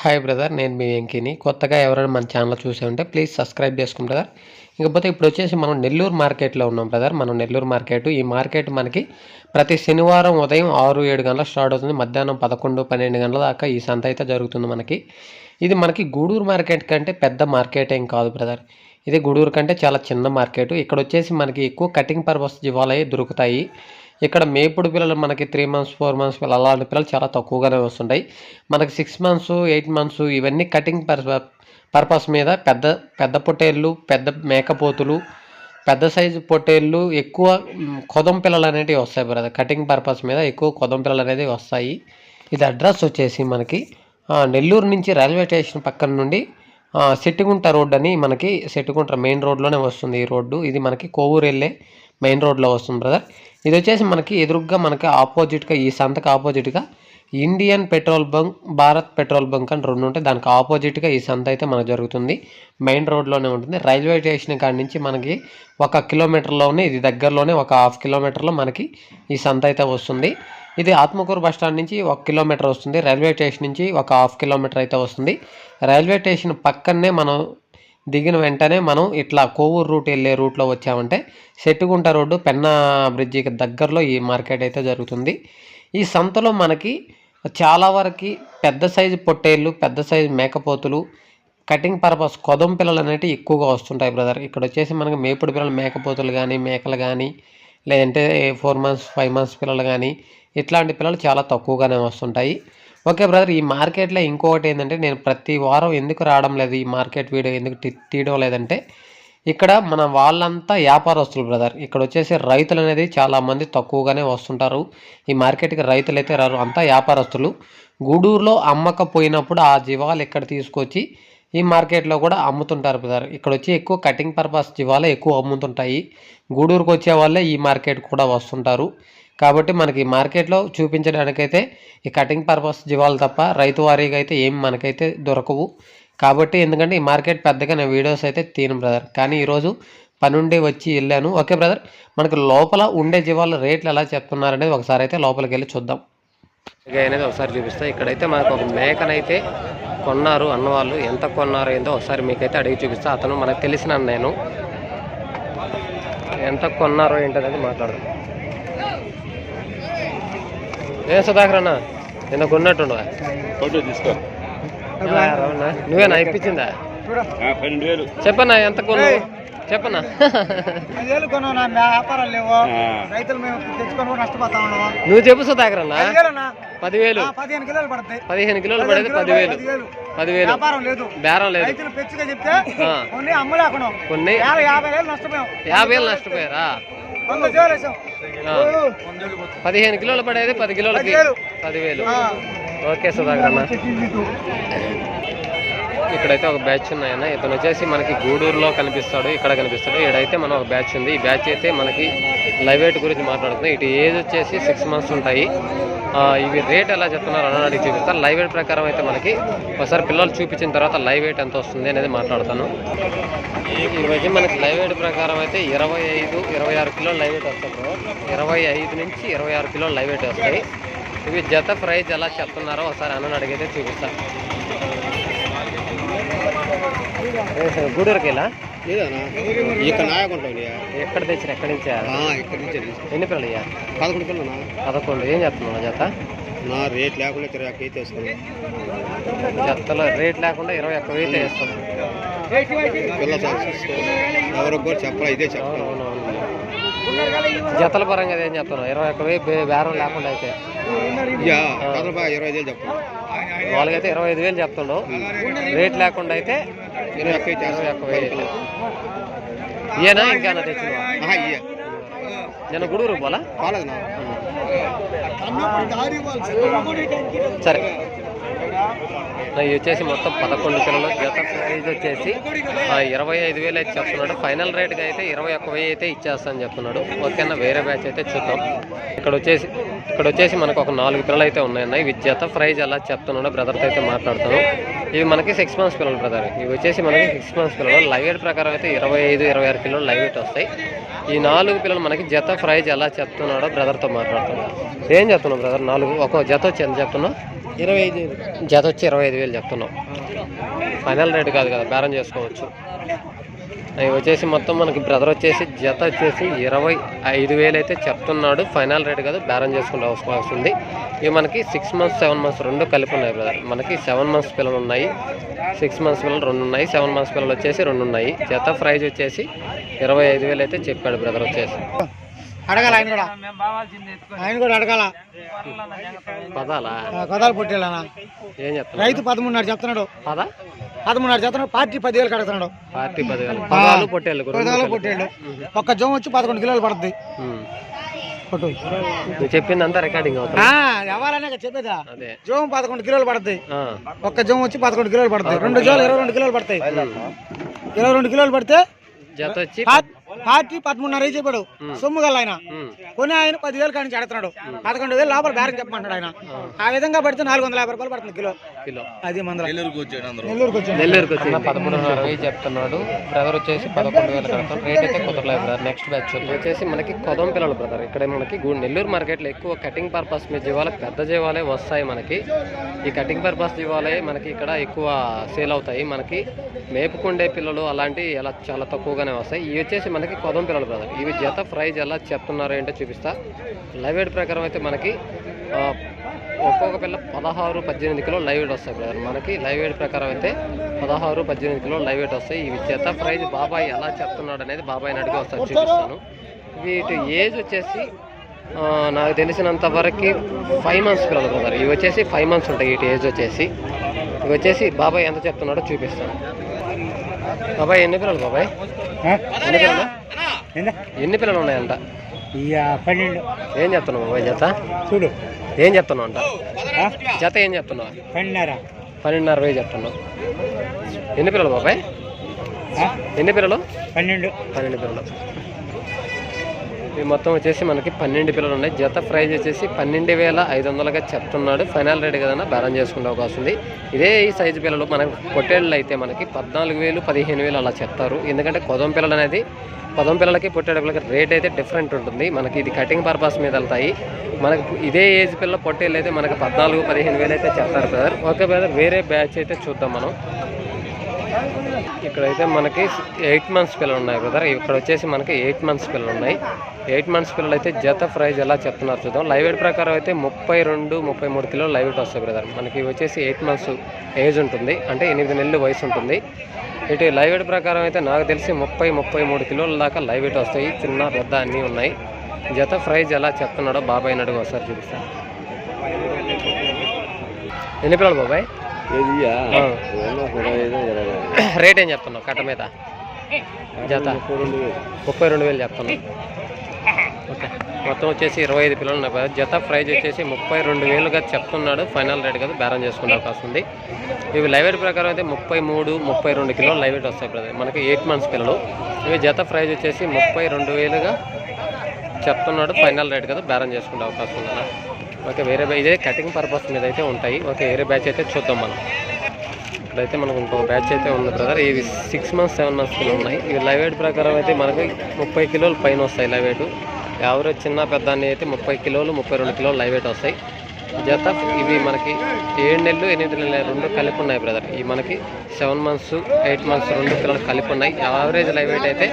Hi brother నేను మీ వెంకీని. కొత్తగా ఎవరైనా మన ఛానల్ చూసే ఉంటే ప్లీజ్ సబ్స్క్రైబ్ చేసుకోండి బ్రదర్ ఇకపోతే ఇప్పుడు వచ్చేసి మనం నెల్లూరు మార్కెట్లో ఉన్నాం బ్రదర్ మనం నెల్లూరు మార్కెట్ ఈ మార్కెట్ మనకి ప్రతి శనివారం ఉదయం ఆరు ఏడు గంటల స్టార్ట్ అవుతుంది. మధ్యాహ్నం పదకొండు పన్నెండు గంటల దాకా ఈ సంత అయితే జరుగుతుంది మనకి. ఇది మనకి గూడూరు మార్కెట్ కంటే పెద్ద మార్కెట్ ఏం కాదు బ్రదర్ ఇది గూడూరు కంటే చాలా చిన్న మార్కెట్ ఇక్కడ వచ్చేసి మనకి ఎక్కువ కటింగ్ పర్పస్ జీవాలే దొరుకుతాయి. ఇక్కడ మేపుడు పిల్లలు మనకి త్రీ మంత్స్ ఫోర్ మంత్స్ పిల్లలు అలాంటి పిల్లలు చాలా తక్కువగానే వస్తుంటాయి. మనకి సిక్స్ మంత్స్ ఎయిట్ మంత్స్ ఇవన్నీ కటింగ్ పర్పస్ మీద పెద్ద పెద్ద పొట్టేళ్ళు పెద్ద మేకపోతులు పెద్ద సైజు పొట్టేళ్ళు ఎక్కువ కొదం పిల్లలు అనేటివి వస్తాయి బ్రదర్ కటింగ్ పర్పస్ మీద ఎక్కువ కొదం పిల్లలు అనేది వస్తాయి. ఇది అడ్రస్ వచ్చేసి మనకి నెల్లూరు నుంచి రైల్వే స్టేషన్ పక్కన నుండి ఆ, రోడ్ అని మనకి సెట్టిగుంట మెయిన్ రోడ్లోనే వస్తుంది ఈ రోడ్డు. ఇది మనకి కోవూరు వెళ్ళే మెయిన్ రోడ్లో వస్తుంది బ్రదర్ ఇది వచ్చేసి మనకి ఎదురుగ్గా మనకి ఆపోజిట్గా ఈ సంతకు ఆపోజిట్గా Indian petrol bunk Bharat petrol bunk అని రెండు ఉంటాయి. దానికి ఆపోజిట్గా ఈ సంత అయితే మనకు జరుగుతుంది. మెయిన్ రోడ్లోనే ఉంటుంది. రైల్వే స్టేషన్ కాడి నుంచి మనకి ఒక కిలోమీటర్లోనే ఇది దగ్గరలోనే ఒక హాఫ్ కిలోమీటర్లో మనకి ఈ సంత అయితే వస్తుంది. ఇది ఆత్మకూరు బస్ స్టాండ్ నుంచి ఒక కిలోమీటర్ వస్తుంది. రైల్వే స్టేషన్ నుంచి ఒక హాఫ్ కిలోమీటర్ అయితే వస్తుంది. రైల్వే స్టేషన్ పక్కనే మనం దిగిన వెంటనే మనం ఇట్లా కోవూరు రూట్ వెళ్ళే రూట్లో వచ్చామంటే సెట్టుగుంట రోడ్డు పెన్నా బ్రిడ్జికి దగ్గరలో ఈ మార్కెట్ అయితే జరుగుతుంది. ఈ సంతలో మనకి చాలా వరకు పెద్ద సైజు పొట్టేళ్ళు పెద్ద సైజు మేకపోతులు కటింగ్ పర్పస్ కొదం పిల్లలు అనేవి ఎక్కువగా వస్తుంటాయి బ్రదర్. ఇక్కడ వచ్చేసి మనకి మేపుడు పిల్లలు మేకపోతులు కానీ మేకలు కానీ లేదంటే ఫోర్ మంత్స్ ఫైవ్ మంత్స్ పిల్లలు కానీ ఇట్లాంటి పిల్లలు చాలా తక్కువగానే వస్తుంటాయి. ఓకే బ్రదర్ ఈ మార్కెట్లో ఇంకొకటి ఏంటంటే నేను ప్రతి వారం ఎందుకు రావడం లేదు? ఈ మార్కెట్ వీడియో ఎందుకు తీయడం లేదంటే ఇక్కడ మన వాళ్ళంతా వ్యాపారస్తులు బ్రదర్. ఇక్కడ వచ్చేసి రైతులు అనేది చాలామంది తక్కువగానే వస్తుంటారు. ఈ మార్కెట్కి రైతులు అయితే రారు అంతా వ్యాపారస్తులు. గూడూరులో అమ్మకపోయినప్పుడు ఆ జీవాలు ఇక్కడ తీసుకొచ్చి ఈ మార్కెట్లో కూడా అమ్ముతుంటారు బ్రదర్. ఇక్కడ వచ్చి ఎక్కువ కటింగ్ పర్పస్ జీవాలే ఎక్కువ అమ్ముతుంటాయి. గూడూరుకు వచ్చే వాళ్ళే ఈ మార్కెట్ కూడా వస్తుంటారు. కాబట్టి మనకి మార్కెట్లో చూపించడానికైతే ఈ కటింగ్ పర్పస్ జీవాలు తప్ప రైతు వారీగా అయితే ఏం మనకైతే దొరకవు. కాబట్టి ఎందుకంటే ఈ మార్కెట్ పెద్దగా నేను వీడియోస్ అయితే తీను బ్రదర్. కానీ ఈరోజు పనుండి వచ్చి వెళ్ళాను. Okay brother? మనకి లోపల ఉండే జీవాల రేట్లు ఎలా చెప్తున్నారనేది ఒకసారి అయితే లోపలికి వెళ్ళి చూద్దాం. అనేది ఒకసారి చూపిస్తా. ఇక్కడైతే మనకు ఒక మేకనైతే కొన్నారు అన్నవాళ్ళు. ఎంత కొన్నారు ఏందో ఒకసారి మీకైతే అడిగి చూపిస్తా. అతను మనకు తెలిసిన నేను. ఎంత కొన్నారో ఏంటనేది మాట్లాడదాం. ఏ సుధాకర్ అన్న నిన్న కొన్నట్టుండవా ఫోటో తీసుకో. నువ్వేనా ఇప్పించిందా? చెప్పన్నా ఎంత కొన్నావు? చెప్పన్నా ఐదేళ్ళు కొన్నావు నా వ్యాపారాలు లేవు? ఆ, రైతులు మేము తెచ్చుకొని నష్టపోతా నువ్వు చెప్పు సుధాకర్ అన్న ఐదేళ్ళన్నా? పదివేలు. పదిహేను కిలోలు పడతాయి. పదిహేను కిలోలు పడేది పదివేలు. పదివేలు. వ్యాపారం లేదు. బేరం లేదు. రైతులు పెచ్చుగా చెప్తే. కొన్ని అమ్మలేకున్నాం కొన్ని. యాభై వేలు నష్టపోయాం. యాభై వేలు నష్టపోయారా. పదిహేను కిలోలు పడేది పది కిలోలకి పదివేలు. ఓకే సుధాకర్ అన్న ఇక్కడైతే ఒక బ్యాచ్ ఉన్నాయన్న ఇతను వచ్చేసి మనకి గూడూరులో కనిపిస్తాడు ఇక్కడ కనిపిస్తాడు. ఇక్కడైతే మనం ఒక బ్యాచ్ ఉంది. ఈ బ్యాచ్ అయితే మనకి లైవ్ వెయిట్ గురించి మాట్లాడుతుంది. ఇటు ఏజ్ వచ్చేసి సిక్స్ మంత్స్ ఉంటాయి. ఇవి రేట్ ఎలా చెప్తున్నారు అని అడిగి చూపిస్తారు లైవ్ వెయిట్ ప్రకారం అయితే మనకి ఒకసారి పిల్లలు చూపించిన తర్వాత లైవ్ వెయిట్ ఎంత వస్తుంది అనేది మాట్లాడతాను. ఈరోజు మనకి లైవ్ వెయిట్ ప్రకారం అయితే ఇరవై ఐదు ఇరవై ఆరు కిలోలు లైవ్ వెయిట్ వస్తుంది ఇరవై ఐదు నుంచి ఇరవై ఆరు కిలోలు లైవ్ వెయిట్ వస్తాయి. ఇవి జత ప్రైజ్ ఎలా చెప్తున్నారో ఒకసారి అన్నని అడిగితే చూపిస్తాను గూడూరుకి ఇక్కడ నాయకుంటావు ఎక్కడ తెచ్చిన? ఎక్కడి నుంచి? ఇక్కడ నుంచి. ఎన్ని పిల్లలు ఇయ్యా పదకొండు పిల్లలు పదకొండు. ఏం చెప్తున్నావు జత? నా రేట్ లేకుండా ఇరవై ఒక్క అయితే జతలో రేట్ లేకుండా ఇరవై ఒక్క వెయిట్ వేస్తాం పిల్ల. ఎవరికి కూడా చెప్పాలి ఇదే చెప్పాలి. జతల పరంగా ఏం చెప్తున్నావు ఇరవై ఒక్క వెయ్యి బేరం లేకుండా అయితే. ఇరవై ఐదు వేలు చెప్పాలి వాళ్ళకైతే ఇరవై ఐదు వేలు చెప్తుండవు రేట్ లేకుండా అయితే ఇరవై ఒక్క అయితే ఇరవై ఒక్క వెయ్యి ఇయేనా ఇంకేనా తెచ్చినవా ఆహా, ఇయ్య. నేను గుడూరు పోలా కాలేదు నా సరే ఇవి వచ్చేసి మొత్తం పదకొండు కిలోలు. జత ప్రైజ్ వచ్చేసి ఆ, ఇరవై ఐదు వేలు అయితే చెప్తున్నాడు. ఫైనల్ రేట్గా అయితే ఇరవై ఒక్క వెయ్యి అయితే ఇచ్చేస్తాను చెప్తున్నాడు. ఓకేనా వేరే బ్యాచ్ అయితే చూద్దాం. ఇక్కడ వచ్చేసి ఇక్కడ వచ్చేసి మనకు ఒక నాలుగు పిల్లలు అయితే ఉన్నాయన్న. ఇవి జత ప్రైజ్ ఎలా చెప్తున్నాడో బ్రదర్తో అయితే మాట్లాడుతాను ఇవి మనకి సిక్స్ మంత్స్ పిల్లలు బ్రదర్. ఇవి వచ్చేసి మనకి సిక్స్ మంత్స్ పిల్లలు. లైవ్ వెయిట్ ప్రకారం అయితే ఇరవై ఐదు ఇరవై ఆరు కిలోలు లైవ్ వెయిట్ వస్తాయి. ఈ నాలుగు పిల్లలు మనకి జత ప్రైజ్ ఎలా చెప్తున్నాడో బ్రదర్తో మాట్లాడుతున్నాడు ఏం చెప్తున్నావు బ్రదర్? నాలుగు ఒక జత వచ్చి ఎంత చెప్తున్నావు? ఇరవై ఐదు జత వచ్చి ఇరవై ఐదు వేలు చెప్తున్నాం. ఫైనల్ రేట్ కాదు కదా బేరం చేసుకోవచ్చు. అవి వచ్చేసి మొత్తం మనకి బ్రదర్ వచ్చేసి జత వచ్చేసి ఇరవై ఐదు వేలు అయితే చెప్తున్నాడు. ఫైనల్ రేట్ కాదు బేరం చేసుకుంటే అవసరం వస్తుంది ఇవి మనకి సిక్స్ మంత్స్ సెవెన్ మంత్స్ రెండు కలిపి ఉన్నాయి బ్రదర్ మనకి సెవెన్ మంత్స్ పిల్లలు ఉన్నాయి. సిక్స్ మంత్స్ పిల్లలు రెండు ఉన్నాయి. సెవెన్ మంత్స్ పిల్లలు వచ్చేసి రెండు ఉన్నాయి. జత ప్రైజ్ వచ్చేసి ఇరవై ఐదు వేలు అయితే చెప్పాడు బ్రదర్ వచ్చేసి. అడగాల ఆయన కూడా. ఆయన కూడా అడగాల. పదాలా? చెప్తున్నా రైతు పదమూడున్నర చెప్తున్నాడు. పదా? పదమూడున్నర చెప్తున్నాడు పార్టీ పదివేలు కడుతున్నాడు. పార్టీ పదివేలు. పదాలు పొట్టేళ్ళు పదాలు పొట్టేళ్ళు ఒక్క జోమ్ వచ్చి పదకొండు కిలోలు పడుతుంది నువ్వు చెప్పిందంతా రికార్డింగ్ అవుతుంది. ఎవరనే చెప్పేదా? అదే. జోమ్ పదకొండు కిలోలు పడుతుంది ఆ, ఒక్క జోమ్ వచ్చి పదకొండు కిలోలు పడుతుంది రెండు జోలు ఇరవై రెండు కిలోలు పడతాయి. ఇరవై రెండు కిలోలు పడితే జత వచ్చి పార్టీ పదమూడున్నర చెప్పాడు? సొమ్ము గల ఆయన. ఉమ్, కొని ఆయన పదివేలు కాడి నుంచి అడుగుతున్నాడు పదకొండు వేలు లోపల బేరం చెప్పమంటాడు ఆయన. ఆ విధంగా పడితే నాలుగు వందల యాభై రూపాయలు పడుతుంది కిలో. కిలో. అది మందల. నెల్లూరుకు వచ్చాడు అందరూ నెల్లూరుకి వచ్చింది నెల్లూరుకి వచ్చి పదమూడున్నర వెయ్యి చెప్తున్నాడు. బ్రదర్ వచ్చేసి పదకొండు వేలు కడతాం రేట్ అయితే కుదరలేదు బ్రదర్. నెక్స్ట్ బ్యాచ్ వచ్చేసి మనకి కొదం పిల్లలు బ్రదర్. ఇక్కడ మనకి నెల్లూరు మార్కెట్లో ఎక్కువ కటింగ్ పర్పస్ మీద జీవాలు పెద్ద జీవాలే వస్తాయి మనకి. ఈ కటింగ్ పర్పస్ జీవాలే మనకి ఇక్కడ ఎక్కువ సేల్ అవుతాయి. మనకి మేపుకుండే పిల్లలు అలాంటివి ఎలా చాలా తక్కువగానే వస్తాయి. ఇవి వచ్చేసి మనకి కొదం పిల్లలు బ్రదర్. ఇవి జత ప్రైజ్ ఎలా చెప్తున్నారు ఏంటో చూపిస్తా. లైవ్ వెయిట్ ప్రకారం అయితే మనకి ఒక్కొక్క పిల్ల పదహారు పద్దెనిమిది కిలో లైవ్ వెయిట్ వస్తాయి బ్రదర్ మనకి లైవ్ వెయిట్ ప్రకారం అయితే పదహారు పద్దెనిమిది కిలో లైవ్ వెయిట్ వస్తాయి. ఇవి జత ప్రైజ్ బాబాయ్ ఎలా చెప్తున్నాడు అనేది బాబాయ్ అడిగి వస్తాను చూపిస్తాను. వీటి ఏజ్ వచ్చేసి నాకు తెలిసినంత వరకు ఫైవ్ మంత్స్ పిల్లలు బ్రదర్ ఇవి వచ్చేసి ఫైవ్ మంత్స్ ఉంటాయి. వీటి ఏజ్ వచ్చేసి. ఇవి వచ్చేసి బాబాయ్ ఎంత చెప్తున్నాడో చూపిస్తాను. బాబాయ్ ఎన్ని పిల్లలు బాబాయ్? ఎన్ని పిల్లలు? ఎన్ని పిల్లలు ఉన్నాయంట? పన్నెండు. ఏం చెప్తున్నావు బాబాయ్ జత? చూడు. ఏం చెప్తున్నావు అంట? జత ఏం చెప్తున్నావు పన్నెండున్నర. పన్నెండున్నర వెయ్యి చెప్తున్నావు ఎన్ని పిల్లలు బాబాయ్? ఎన్ని పిల్లలు? పన్నెండు. పన్నెండు పిల్లలు. ఇవి మొత్తం వచ్చేసి మనకి పన్నెండు పిల్లలు ఉన్నాయి. జత ప్రైజ్ వచ్చేసి పన్నెండు వేల ఐదు వందలుగా చెప్తున్నాడు. ఫైనల్ రేట్ కదన్నా బేరం చేసుకునే అవకాశం ఉంది. ఇదే ఈ సైజు పిల్లలు మనకి పొట్టేళ్ళు అయితే మనకి పద్నాలుగు వేలు పదిహేను వేలు అలా చెప్తారు. ఎందుకంటే కొదం పిల్లలు అనేది పదం పిల్లలకి పొట్టేడు పిల్లలకి రేట్ అయితే డిఫరెంట్ ఉంటుంది. మనకి ఇది కటింగ్ పర్పస్ మీద వెళ్తాయి. మనకి ఇదే ఏజ్ పిల్ల పొట్టేళ్ళు అయితే మనకి పద్నాలుగు పదిహేను వేలు అయితే చెప్తారు బ్రదర్ ఓకే బ్రదర్ వేరే బ్యాచ్ అయితే చూద్దాం మనం. ఇక్కడైతే మనకి ఎయిట్ మంత్స్ పిల్లలు ఉన్నాయి బ్రదర్ ఇక్కడ వచ్చేసి మనకి ఎయిట్ మంత్స్ పిల్లలు ఉన్నాయి. ఎయిట్ మంత్స్ పిల్లలు అయితే జత ప్రైజ్ ఎలా చెప్తున్నారు చూద్దాం. లైవ్ ఎయిట్ ప్రకారం అయితే ముప్పై రెండు ముప్పై మూడు కిలోలు లైవ్ ఎయిట్ వస్తాయి బ్రదర్ మనకి వచ్చేసి ఎయిట్ మంత్స్ ఏజ్ ఉంటుంది. అంటే ఎనిమిది నెలలు వయసు ఉంటుంది. ఇటు లైవ్ వెయిట్ ప్రకారం అయితే నాకు తెలిసి ముప్పై ముప్పై మూడు కిలోల దాకా లైవ్ వెయిట్ వస్తాయి. చిన్న పెద్ద అన్నీ ఉన్నాయి. జత ప్రైజ్ ఎలా చెప్తున్నాడో బాబాయ్ నడుగు ఒకసారి చూపిస్తాను ఎన్ని పిల్లలు బాబాయ్? ఆ. రేట్ ఏం చెప్తున్నావు కట్ట మీద? జత? ముప్పై రెండు వేలు. చెప్తున్నావు. ఓకే. మొత్తం వచ్చేసి ఇరవై ఐదు పిల్లలు ఉన్నాయి కదా. జత ప్రైజ్ వచ్చేసి ముప్పై రెండు వేలుగా చెప్తున్నాడు. ఫైనల్ రేట్ కదా బేరం చేసుకునే అవకాశం ఉంది. ఇవి లైవ్ వెయిట్ ప్రకారం అయితే ముప్పై మూడు ముప్పై రెండు కిలోలు లైవ్ వెయిట్ వస్తాయి బ్రదర్. మనకి ఎయిట్ మంత్స్ పిల్లలు. ఇవి జత ప్రైజ్ వచ్చేసి ముప్పై రెండు వేలుగా చెప్తున్నాడు. ఫైనల్ రేట్ కదా బేరం చేసుకునే అవకాశం ఉందన్న ఓకే వేరే ఇదే కటింగ్ పర్పస్ మీద అయితే ఉంటాయి. ఓకే వేరే బ్యాచ్ అయితే చూద్దాం మనం. ఇప్పుడైతే మనకు ఇంకో బ్యాచ్ అయితే ఉంది బ్రదర్. ఇవి six months seven months kilo ఉన్నాయి. ఇవి లైవ్ వెయిట్ ప్రకారం అయితే మనకి ముప్పై కిలోలు పైన వస్తాయి లైవ్ వెయిట్ యావరేజ్ చిన్న పెద్ద అన్ని అయితే ముప్పై కిలోలు ముప్పై రెండు కిలోలు లైవ్ వెయిట్ వస్తాయి. జత ఇవి మనకి ఏడు నెలలు ఎనిమిది నెలలు రెండు కలిపి ఉన్నాయి బ్రదర్ ఇవి మనకి సెవెన్ మంత్స్ ఎయిట్ మంత్స్ రెండు పిల్లలు కలిపి ఉన్నాయి. యావరేజ్ లైవ్ వెయిట్ అయితే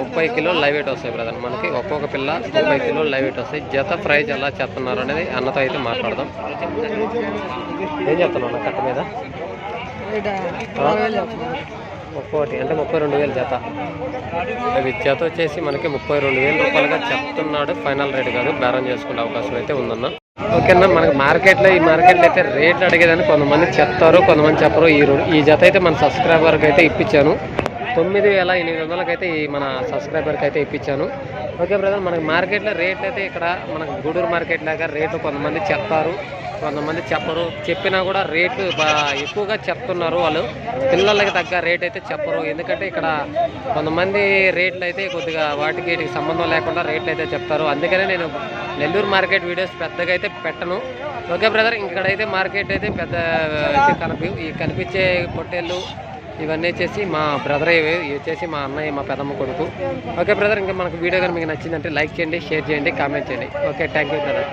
ముప్పై కిలోలు లైవ్ వెయిట్ వస్తాయి బ్రదర్ మనకి ఒక్కొక్క పిల్ల ముప్పై కిలోలు లైవ్ వెయిట్ వస్తాయి. జత ప్రైజ్ ఎలా చెప్తున్నారు అనేది అన్నతో అయితే మాట్లాడదాం. ఏం చెప్తున్నావు అన్న కట్ట మీద? ఒక్కోటి అంటే ముప్పై రెండు వేలు జత. అవి జత వచ్చేసి మనకి ముప్పై రెండు వేల రూపాయలుగా చెప్తున్నాడు ఫైనల్ రేట్ కాదు. బేరం చేసుకునే అవకాశం అయితే ఉందన్న. ఓకేనా మనకి మార్కెట్లో ఈ మార్కెట్లో అయితే రేట్లు అడిగేదని కొంతమంది చెప్తారు కొంతమంది చెప్పరు. ఈ ఈ జత అయితే మన సబ్స్క్రైబర్కి అయితే ఇప్పించాను. తొమ్మిది వేల ఎనిమిది వందలకి అయితే ఈ మన సబ్స్క్రైబర్కి అయితే ఇప్పించాను. ఓకే బ్రదర్ మనకి మార్కెట్లో రేట్లు అయితే ఇక్కడ మనకి గూడూరు మార్కెట్ లాగా రేట్లు కొంతమంది చెప్తారు. కొంతమంది చెప్పరు. చెప్పినా కూడా రేట్లు ఎక్కువగా చెప్తున్నారు వాళ్ళు. పిల్లలకి తగ్గ రేట్ అయితే చెప్పరు. ఎందుకంటే ఇక్కడ కొంతమంది రేట్లు అయితే కొద్దిగా వాటికి వీటికి సంబంధం లేకుండా రేట్లు అయితే చెప్తారు. అందుకనే నేను నెల్లూరు మార్కెట్ వీడియోస్ పెద్దగా అయితే పెట్టను. ఓకే బ్రదర్ ఇక్కడైతే మార్కెట్ అయితే పెద్ద అయితే కనిపి ఈ కనిపించే పొట్టేళ్ళు ఇవన్నీ వచ్చేసి మా బ్రదర్ వచ్చేసి మా అన్నయ్య మా పెదమ్మ కొడుకు. ఓకే బ్రదర్ ఇంకా మనకు వీడియో కానీ మీకు నచ్చిందంటే లైక్ చేయండి షేర్ చేయండి కామెంట్ చేయండి. Okay thank you brother.